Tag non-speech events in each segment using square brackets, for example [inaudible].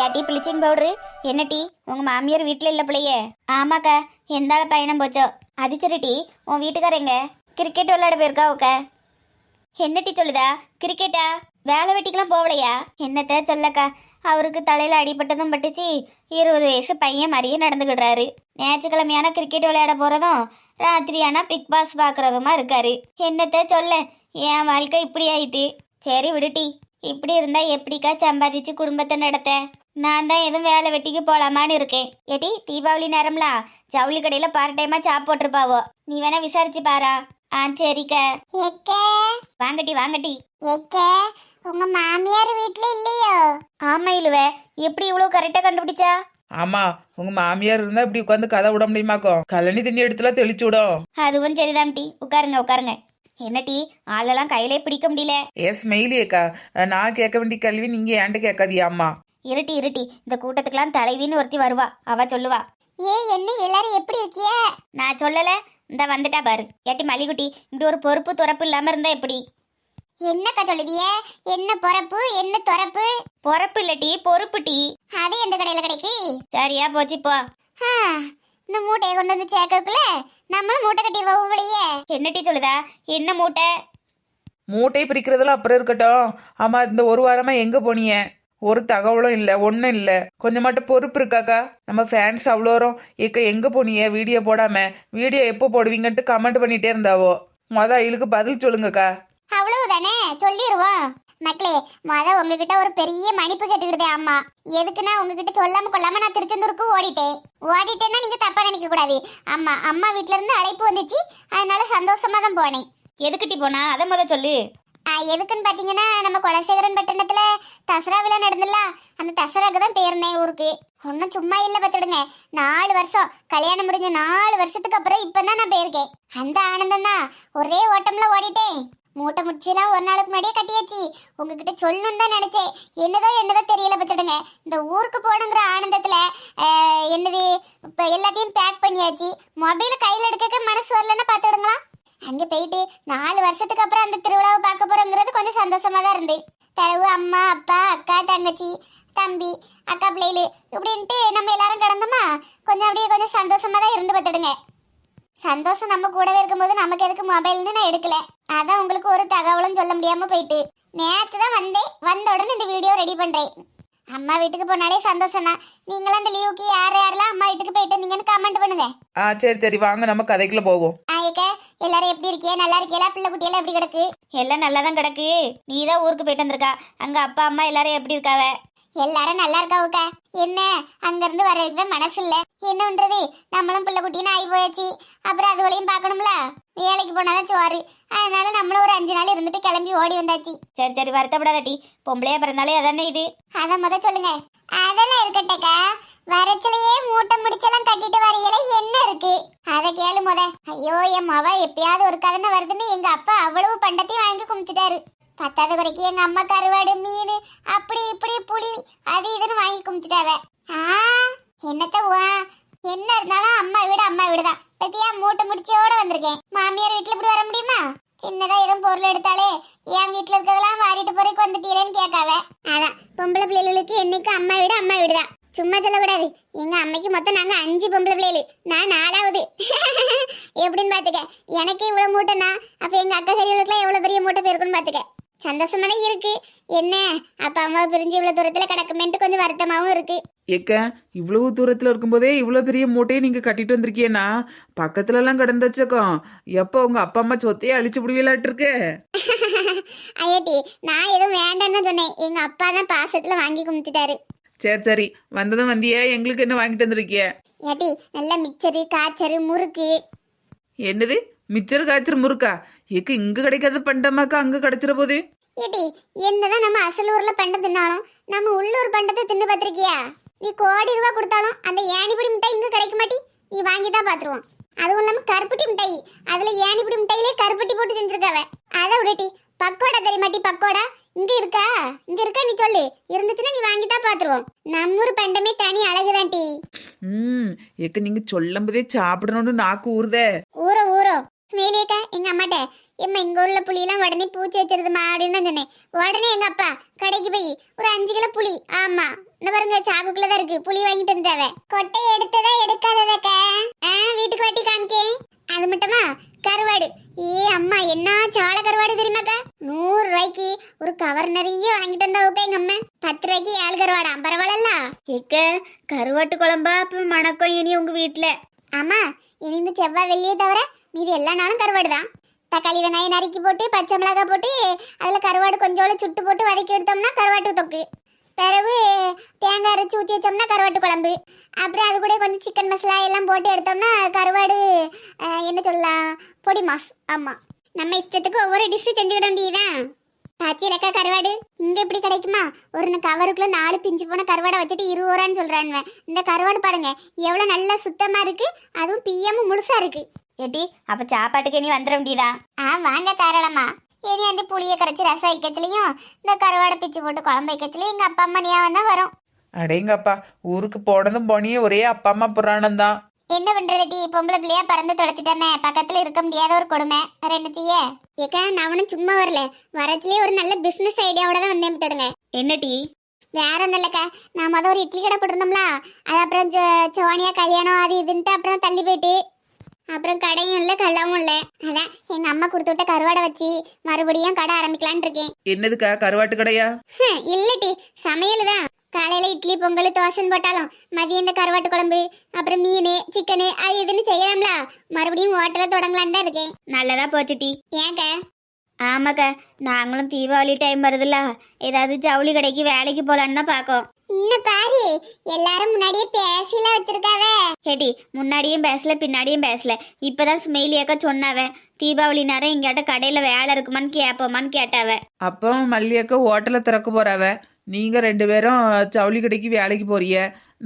ஏட்டி bleaching powder? என்ன tea? உங்க மாமியார் வீட்டில் இல்லை பிள்ளையே ஆமாக்கா எந்த ஆள் பயணம் போச்சோ? அது சரி டீ உன் வீட்டுக்காரங்க கிரிக்கெட் விளையாட போயிருக்கா உக்க? என்ன டீ சொல்லுதா? கிரிக்கெட்டா வேலை வெட்டிக்கெல்லாம் போகலையா என்னத்த சொல்லக்கா அவருக்கு தலையில் அடிபட்டதும் பட்டுச்சு இருபது வயசு பையன் மாதிரியே நடந்துக்கிடுறாரு ஞாயிற்றுக்கிழமையான கிரிக்கெட் விளையாட போகிறதும் ராத்திரியானா பிக் பாஸ் பார்க்குறதுமா இருக்காரு. என்னத்த சொல்ல என் வாழ்க்கை இப்படி ஆயிட்டு. சரி விடுட்டி இப்படி இருந்தா எப்படிக்கா சம்பாதிச்சு குடும்பத்தை நடத்த? நான் தான் எதுவும் வேலை வெட்டிக்கு போலாமான்னு இருக்கேன். ஏட்டி தீபாவளி நேரம்ல? ஜவுளி கடையில பார்ட் டைமா சாப் போட்டிருப்பாவோ? நீ வேணா விசாரிச்சு பாரா. ஆ சரிக்கா. வாங்கட்டி வாங்கட்டி. உங்க மாமியார் வீட்ல இல்லையோ? ஆமா இழுவ. எப்படி இவ்வளவு கரெக்டா கண்டுபிடிச்சா? ஆமா உங்க மாமியார் இருந்தா இப்படி உட்காந்து கதை விட முடியுமாக்கும் கழனி தண்ணி எடுத்துல தெளிச்சு விடும் அதுவும் சரிதான் டீ. உட்காருங்க உட்காருங்க. என்ன டீ? ஆளெல்லாம் கையிலே பிடிக்க முடியல. ஏ ஸ்மெயிலி அக்கா. நான் கேட்க வேண்டிய கேள்வி நீங்க ஏன்ட்ட கேட்காதியா அம்மா. இருட்டி இருட்டி. இந்த கூட்டத்துக்கெல்லாம் தலைவின்னு ஒருத்தி வருவா. அவ சொல்லுவா ஏ என்ன எல்லாரும் எப்படி இருக்கிய? நான் சொல்லல. இந்த வந்துட்டா பாரு. ஏட்டி மல்லிகுட்டி இப்படி ஒரு பொறுப்பு துறப்பு இல்லாம இருந்தா எப்படி? என்னக்கா சொல்லுதிய? என்ன பொறப்பு? என்ன துறப்பு? பொறப்பு இல்லட்டி பொறுப்பு டீ. அது எந்த கடையில கிடைக்கு? சரியா போச்சு போ. இந்த மூட்டையை கொண்டு வந்து சேர்க்கக்குள்ள நம்மளும் மூட்டை கட்டி வவுவலையே என்ன டீ சொல்லுதா? என்ன மூட்டை? மூட்டை பிரிக்கிறதுல அப்புறம் இருக்கட்டும். ஆமா இந்த ஒரு வாரமா எங்க போனீங்க? ஒரு தகவலும் இல்லை ஒன்றும் இல்லை. கொஞ்சமாட்ட பொறுப்பு இருக்காக்கா? நம்ம ஃபேன்ஸ் அவ்வளோரும் ஏக்கா எங்கே போனீங்க? வீடியோ போடாம வீடியோ எப்போ போடுவீங்கன்ட்டு கமெண்ட் பண்ணிட்டே இருந்தாவோ. மொதல் அயிலுக்கு பதில் சொல்லுங்கக்கா. அவ்வளவுதானே? சொல்லிடுவோம் மக்களே மொத உங்ககிட்ட ஒரு பெரிய மன்னிப்பு கேட்டுக்கிட்டே அம்மா. எதுக்குன்னா உங்ககிட்ட சொல்லாம கொள்ளாம நான் திருச்செந்தூருக்கு ஓடிட்டேன். ஓடிட்டேன்னா நீங்க தப்பா நினைக்க கூடாது. அம்மா அம்மா வீட்ல இருந்து அழைப்பு வந்துச்சு. அதனால சந்தோஷமா தான் போனேன். எதுக்கு டீ போனா? அதை முத சொல்லு. எதுக்குன்னு பார்த்தீங்கன்னா நம்ம குலசேகரன் பட்டணத்தில் தசரா விழா நடந்துல அந்த தசராக்கு தான் போயிருந்தேன் ஊருக்கு. ஒன்றும் சும்மா இல்லை பார்த்துடுங்க நாலு வருஷம். கல்யாணம் முடிஞ்ச நாலு வருஷத்துக்கு அப்புறம் இப்போ தான் நான் போயிருக்கேன். அந்த ஆனந்தம் தான். ஒரே ஓட்டம்ல ஓடிட்டேன். மூட்டை முடிச்சுலாம் ஒரு நாளுக்கு முன்னாடியே கட்டியாச்சு. உங்ககிட்ட சொல்லணும்னு தான் நினச்சேன். என்னதோ என்னதோ தெரியல பார்த்துடுங்க இந்த ஊருக்கு போகணுங்கிற ஆனந்தத்தில் என்னது இப்போ எல்லாத்தையும் பேக் பண்ணியாச்சு. மொபைல் கையில் எடுக்க மனசு வரலன்னு பார்த்துடுங்களா அங்கே போயிட்டு நாலு வருஷத்துக்கு அப்புறம் அந்த திருவிழாவை பார்க்க போறோங்கிறது கொஞ்சம் சந்தோஷமா தான் இருந்து. தரவு அம்மா அப்பா அக்கா தங்கச்சி தம்பி அக்கா பிள்ளைகளு இப்படின்ட்டு நம்ம எல்லாரும் கிடந்தோமா? கொஞ்சம் அப்படியே கொஞ்சம் சந்தோஷமா தான் இருந்து பார்த்துடுங்க. சந்தோஷம் நம்ம கூடவே இருக்கும்போது நமக்கு எதுக்கு மொபைல்னு நான் எடுக்கல. அதான் உங்களுக்கு ஒரு தகவலும் சொல்ல முடியாம போயிட்டு. நேற்று தான் வந்தேன். வந்த உடனே இந்த வீடியோ ரெடி பண்றேன். அம்மா வீட்டுக்கு போனாலே சந்தோஷம் தான் நீங்களும் அந்த லீவுக்கு யார் யாரெல்லாம் அம்மா வீட்டுக்கு போயிட்டு இருந்தீங்கன்னு கமெண்ட் பண்ணுங்க. ஆ சரி சரி வாங்க நம்ம கதைக்குள்ள போவோம். ஆயக்க எல்லாரும் எப்படி இருக்கியா நல்லா இருக்கியா பிள்ளை குட்டியெல்லாம் எப்படி கிடக்கு? எல்லாம் நல்லா தான் கிடக்கு. நீ தான் ஊருக்கு போயிட்டு வந்திருக்கா. அங்க அப்பா அம்மா எல்லாரும் எப்படி இருக்காவ? எல்லாரும் நல்லா இருக்காவுக்க. என்ன? அங்க இருந்து வர்றதுக்கு தான் மனசு இல்ல என்ன பண்றது நம்மளும் பிள்ளை குட்டின்னு ஆகி போயாச்சு. அப்புறம் அது வழியும் பார்க்கணும்ல? வேலைக்கு போனாதான் சோறு. அதனால நம்மளும் ஒரு அஞ்சு நாள் இருந்துட்டு கிளம்பி ஓடி வந்தாச்சு. சரி சரி வருத்தப்படாத டீ. பொம்பளையா பிறந்தாலே அதானே இது? அத முத சொல்லுங்க. அதெல்லாம் இருக்கட்டக்கா வரச்சிலேயே மூட்டை முடிச்செல்லாம் கட்டிட்டு வரையில என்ன இருக்கு? அத கேளு முத. ஐயோ என் மவ எப்பயாவது ஒரு கதனை வருதுன்னு எங்க அப்பா அவ்வளவு பண்டத்தையும் வாங்கி குமிச்சிட்டாரு. பத்தாவது குறைக்கு எங்க அம்மா கருவாடு மீன் அப்படி இப்படி புளி அது இதுன்னு வாங்கி குமிச்சிட்டாவ. என்னத்த என்ன இருந்தாலும் அம்மா வீடு அம்மா வீடு தான் பத்தியா மூட்டை முடிச்சோட வந்திருக்கேன். மாமியார் வீட்டுல இப்படி வர முடியுமா? சின்னதா எதுவும் பொருள் எடுத்தாலே என் வீட்டுல இருக்கிறதெல்லாம் வாரிட்டு போறதுக்கு வந்துட்டீங்களேன்னு கேட்காவ. அதான் பொம்பளை பிள்ளைகளுக்கு என்னைக்கு அம்மா வீடு அம்மா வீடு தான் சும்மா சொல்லக்கூடாது. எங்க அம்மைக்கு மொத்தம் நாங்க அஞ்சு பொம்பளை பிள்ளைகள். நான் நாலாவது. [laughs] எப்படின்னு பாத்துக்க. எனக்கு இவ்வளவு மூட்டைனா அப்ப எங்க அக்கா சரியலுக்குலாம் எவ்வளவு பெரிய மூட்டை பேருக்குன்னு பாத்துக்க. சந்தோஷமா தான் இருக்கு. என்ன? அப்பா அம்மா பிரிஞ்சு இவ்வளவு தூரத்துல கிடக்குமேன்ட்டு கொஞ்சம் வருத்தமாவும் இருக்கு. ஏக்க இவ்வளவு தூரத்தில் இருக்கும்போதே இவ்வளோ பெரிய மூட்டையை நீங்கள் கட்டிட்டு வந்திருக்கியேனா பக்கத்துலலாம் கிடந்தாச்சக்கம் எப்போ உங்கள் அப்பா அம்மா சொத்தையே அழிச்சு விடுவீங்களாட்டிருக்கு [laughs] ஐயாட்டி நான் எதுவும் வேண்டாம்னு தான் சொன்னேன். எங்க அப்பா தான் பாசத்துல வாங்கி குமிச்சிட்டாரு. சரி சரி. வந்ததும் வந்தியே. எங்களுக்கு என்ன வாங்கிட்டு வந்திருக்கிய? ஏட்டி நல்ல மிச்சரு காய்ச்சரு முறுக்கு. என்னது? மிச்சர் காய்ச்சர் முறுக்கா ஏக்க இங்கே கிடைக்காத பண்டமாக்கா அங்கே கிடைச்சிட போது. ஏட்டி என்னதான் நம்ம அசல் ஊர்ல பண்டை தின்னாலும் நம்ம உள்ளூர் பண்டத்தை தின்னு பார்த்திருக்கியா நீ கோடி ரூபா கொடுத்தாலும் அந்த ஏணிப்படி மிட்டாய் இங்க கிடைக்க மாட்டி நீ வாங்கி தான் பாத்துருவோம். அதுவும் இல்லாம கருப்பட்டி மிட்டாய். அதுல ஏணிப்படி மிட்டாயிலே கருப்பட்டி போட்டு செஞ்சிருக்காவ. அதை விடட்டி பக்கோடா தெரியுமாட்டி பக்கோடா? இங்க இருக்கா? இங்க இருக்கா நீ சொல்லு. இருந்துச்சுன்னா நீ வாங்கி தான் பாத்துருவோம். நம்ம ஊர் பண்டமே தனி அழகுதான் டி ம் ஏக்க நீங்கள் சொல்லும்போதே சாப்பிடணும்னு நாக்கு ஊறுதே. ஊற ஊறும் எங்க அம்மாட்ட. எம்மா இங்க உள்ள புளியெல்லாம் உடனே பூச்சி வச்சிருதுமா அப்படின்னு தான் சொன்னேன். உடனே எங்க அப்பா கடைக்கு போய் ஒரு அஞ்சு கிலோ புளி. ஆமா. இந்த பாருங்க சாக்குக்குள்ள தான் இருக்கு. புளி வாங்கிட்டு வந்துட்டாவ. கொட்டை எடுத்ததா எடுக்காததாக்க? ஆ வீட்டுக்கு வாட்டி காமிக்கே அது மட்டுமா? கருவாடு. ஏ அம்மா என்ன சால கருவாடு தெரியுமாக்கா? நூறு ரூபாய்க்கு ஒரு கவர் நிறைய வாங்கிட்டு வந்தாவுக்கா எங்க அம்மா. பத்து ரூபாய்க்கு ஏழு கருவாடா பரவாயில்ல ஏக்க கருவாட்டு குழம்பா அப்ப மணக்கம் இனி உங்க வீட்டுல ஆமா இனி இந்த செவ்வாய் வெள்ளியை தவிர மீதி எல்லா நாளும் கருவாடு தான் தக்காளி வெங்காயம் நறுக்கி போட்டு பச்சை மிளகாய் போட்டு அதில் கருவாடு கொஞ்சோட சுட்டு போட்டு வதக்கி எடுத்தோம்னா கருவாட்டு தொக்கு. பிறகு தேங்காய் அரைச்சி ஊற்றி வச்சோம்னா கருவாட்டு குழம்பு. அப்புறம் அது கூட கொஞ்சம் சிக்கன் மசாலா எல்லாம் போட்டு எடுத்தோம்னா கருவாடு என்ன சொல்லலாம்? பொடி மாஸ். ஆமாம் நம்ம இஷ்டத்துக்கு ஒவ்வொரு டிஷ்ஷு செஞ்சுக்கிட வேண்டியதுதான். பாத்தியலக்கா கருவாடு? இங்க எப்படி கிடைக்குமா? ஒரு கவருக்குள்ள நாலு பிஞ்சு போன கருவாடை வச்சுட்டு இருபது ரூபான்னு சொல்றானுவ. இந்த கருவாடு பாருங்க எவ்வளவு நல்லா சுத்தமா இருக்கு அதுவும் பிஎம் முழுசா இருக்கு. ஏட்டி அப்ப சாப்பாட்டுக்கு இனி வந்துட வேண்டியதா? ஆ வாங்க தாராளமா. இனி அந்த புளியை கரைச்சி ரசம் வைக்கச்சுலையும் இந்த கருவாடை பிச்சு போட்டு குழம்பு வைக்கச்சுலையும் எங்க அப்பா அம்மா ஞாபகம் தான் வரும். அடேங்கப்பா ஊருக்கு போனதும் போனியே ஒரே அப்பா அம்மா புராணம் தான் என்ன பண்றது டி பொம்பளை பிள்ளையா பறந்து தொலைச்சிட்டமே. பக்கத்துல இருக்க முடியாத ஒரு கொடுமை. வேற என்ன செய்ய? ஏக்கா நான் அவனும் சும்மா வரல. வரச்சுலயே ஒரு நல்ல பிசினஸ் ஐடியாவோட தான் வந்தேன் தடுங்க என்ன டீ வேற ஒன்றும் இல்லைக்கா. நான் மொதல் ஒரு இட்லி கடை போட்டிருந்தோம்ல. அது அப்புறம் ஜோ- சோனியா கல்யாணம் அது இதுன்ட்டு அப்புறம் தள்ளி போயிட்டு அப்புறம் கடையும் இல்லை கல்லாவும் இல்லை. அதான் எங்க அம்மா கொடுத்து விட்ட கருவாடை வச்சு மறுபடியும் கடை ஆரம்பிக்கலான்னு இருக்கேன். என்னதுக்கா கருவாட்டு கடையா? இல்லட்டி சமையல் தான் காலையில இட்லி பொங்கல் தோசைன்னு போட்டாலும் மதியம் இந்த கருவாட்டு குழம்பு அப்புறம் மீன் சிக்கனு அது இதுன்னு செய்யலாம்ல. மறுபடியும் ஹோட்டலை தொடங்கலான்னு தான் இருக்கேன். நல்லதா போச்சு டீ. ஏங்க? ஆமாக்கா நாங்களும் தீபாவளி டைம் வருதுல்ல. ஏதாவது ஜவுளி கடைக்கு வேலைக்கு போலான்னு தான் பார்க்கோம் இன்னும் பாரு எல்லாரும் முன்னாடியே பேசிலாம் வச்சிருக்காவே. ஏடி முன்னாடியும் பேசல பின்னாடியும் பேசல. இப்பதான் ஸ்மெயிலியாக்கா சொன்னாவ தீபாவளி நேரம் எங்கிட்ட கடையில வேலை இருக்குமான்னு கேட்போமான்னு கேட்டாவ. அப்போ மல்லியக்கா ஹோட்டலை திறக்க போறாவ? நீங்க ரெண்டு பேரும் ஜவுளி கடைக்கு வேலைக்கு போறிய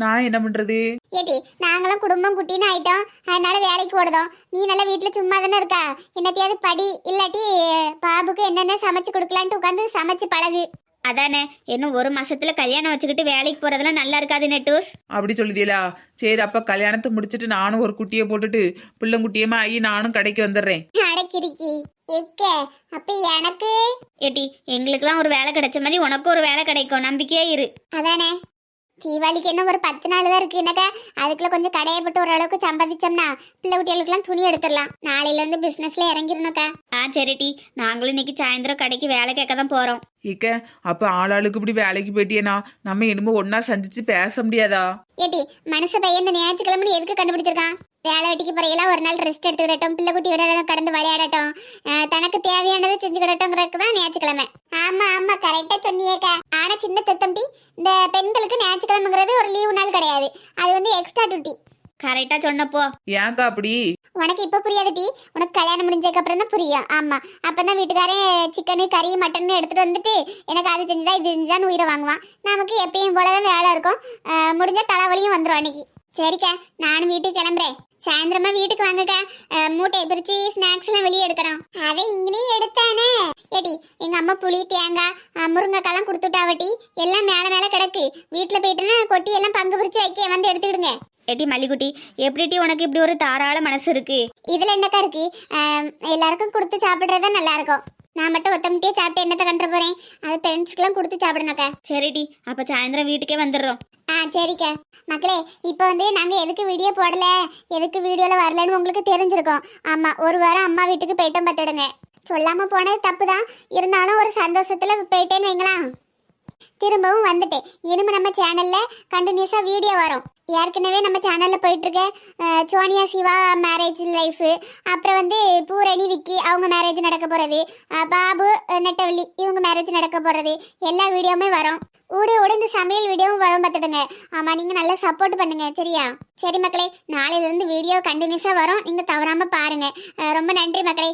நான் என்ன பண்றது? ஏடி நாங்களும் குடும்பம் குட்டின்னு ஆயிட்டோம். அதனால வேலைக்கு ஓடுதோம். நீ நல்லா வீட்டுல சும்மா தானே இருக்கா? என்னத்தையாவது படி இல்லாட்டி பாபுக்கு என்னென்ன சமைச்சு கொடுக்கலான்ட்டு உட்காந்து சமைச்சு பழகு. அதானே இன்னும் ஒரு மாசத்துல கல்யாணம் வச்சுக்கிட்டு வேலைக்கு போறதெல்லாம் நல்லா இருக்காது நெட்டூஸ். அப்படி சொல்லுதியலா சரி அப்ப கல்யாணத்தை முடிச்சிட்டு நானும் ஒரு குட்டியை போட்டுட்டு பிள்ளைங்குட்டியமா ஆகி நானும் கடைக்கு வந்துடுறேன். அடக்கிருக்கி. எக்க அப்ப எனக்கு? ஏட்டி எங்களுக்கெல்லாம் ஒரு வேலை கிடைச்ச மாதிரி உனக்கும் ஒரு வேலை கிடைக்கும். நம்பிக்கையே இரு. அதானே? தீபாவளிக்கு என்ன ஒரு பத்து நாள் தான் இருக்கு. என்னக்கா? அதுக்குள்ள கொஞ்சம் கடையை போட்டு ஓரளவுக்கு சம்பாதிச்சோம்னா பிள்ளை குட்டிகளுக்குலாம் துணி எடுத்துடலாம். நாளையில இருந்து பிசினஸ்ல இறங்கிடணும்க்கா. ஆ சரி டி. நாங்களும் இன்னைக்கு சாயந்தரம் கடைக்கு வேலை கேட்க தான் போறோம். இக்க அப்ப ஆளாளுக்கு இப்படி வேலைக்கு போயிட்டியேனா? நம்ம இனிமே ஒன்னா சந்திச்சு பேச முடியாதா? ஏட்டி மனச பையன் இந்த ஞாயிற்றுக்கிழமை எதுக்கு கண்டுபிடிச்சிருக்கான்? வேலை வெட்டிக்கு பிறையெல்லாம் ஒரு நாள் ரெஸ்ட் எடுத்துக்கிடட்டும். பிள்ளை குட்டி விட கடந்து விளையாடட்டும். தனக்கு தேவையானதை செஞ்சுக்கிடட்டும்ங்கிறதுக்கு தான் ஞாயிற்றுக்கிழமை. ஆமா ஆமா கரெக்டா சொன்னியேக்கா. ஆனா சின்ன தத்தம்பி இந்த பெண்களுக்கு ஞாயிற்றுக்கிழமைங்கிறது ஒரு லீவு நாள் கிடையாது. அது வந்து எக்ஸ்ட்ரா டியூட்டி கரெக்டா சொன்னப்போ. ஏன்க்கா அப்படி? உனக்கு இப்ப புரியாது டி. உனக்கு கல்யாணம் முடிஞ்சதுக்கு அப்புறம் தான் புரியும். ஆமா. அப்பதான் வீட்டுக்காரன் சிக்கனு கறி மட்டன் எடுத்துட்டு வந்துட்டு எனக்கு அது செஞ்சுதா இது செஞ்சுதான் உயிரை வாங்குவான். நமக்கு எப்பயும் போலதான் வேலை இருக்கும். முடிஞ்சா தலைவலியும் வந்துடும் அன்னைக்கு. சரிக்கா நானும் வீட்டுக்கு கிளம்புறேன். சாயந்தரமா வீட்டுக்கு வாங்கக்கா. மூட்டையை பிரிச்சு ஸ்நாக்ஸ் எல்லாம் வெளியே எடுக்கணும். அதை இங்கனே எடுத்தானே. ஏடி எங்க அம்மா புளி தேங்காய் முருங்கைக்காலாம் கொடுத்துட்டாவட்டி எல்லாம் மேல மேல கிடக்கு. வீட்டுல போயிட்டுன்னா கொட்டி எல்லாம் பங்கு பிரிச்சு வைக்க வந்து எடுத்துக்கிடுங்க. ஏட்டி மல்லிக்குட்டி எப்படி டி உனக்கு இப்படி ஒரு தாராள மனசு இருக்கு? இதுல என்னக்கா இருக்கு? எல்லாருக்கும் கொடுத்து சாப்பிடுறது நல்லா இருக்கும். நான் மட்டும் ஒத்தமட்டியே சாப்பிட்டு என்னத்தை கண்டுற போறேன்? அது ஃப்ரெண்ட்ஸ்க்குலாம் கொடுத்து சாப்பிடணுக்கா சரி டி அப்ப சாயந்தரம் வீட்டுக்கே வந்துடுறோம். ஆ சரிக்கா. மக்களே இப்போ வந்து நாங்கள் எதுக்கு வீடியோ போடல? எதுக்கு வீடியோவில் வரலன்னு உங்களுக்கு தெரிஞ்சிருக்கோம். ஆமாம் ஒரு வாரம் அம்மா வீட்டுக்கு போயிட்டோம் பார்த்துடுங்க. சொல்லாமல் போனது தப்பு தான் இருந்தாலும் ஒரு சந்தோஷத்தில் போயிட்டேன்னு வைங்களேன். திரும்பவும் வந்துட்டேன். இனிமே நம்ம சேனல்ல கண்டினியூஸா வீடியோ வரும். ஏற்கனவே நம்ம சேனல்ல போயிட்டு இருக்க சோனியா சிவா மேரேஜ் லைஃப் அப்புறம் வந்து பூரணி விக்கி அவங்க மேரேஜ் நடக்க போறது பாபு நெட்டவள்ளி இவங்க மேரேஜ் நடக்க போறது எல்லா வீடியோவுமே வரும். ஊடு ஊடு இந்த சமையல் வீடியோவும் வரும் பார்த்துடுங்க. ஆமா நீங்க நல்லா சப்போர்ட் பண்ணுங்க சரியா? சரி மக்களே நாளையில இருந்து வீடியோ கண்டினியூஸா வரும். நீங்க தவறாம பாருங்க. ரொம்ப நன்றி மக்களே.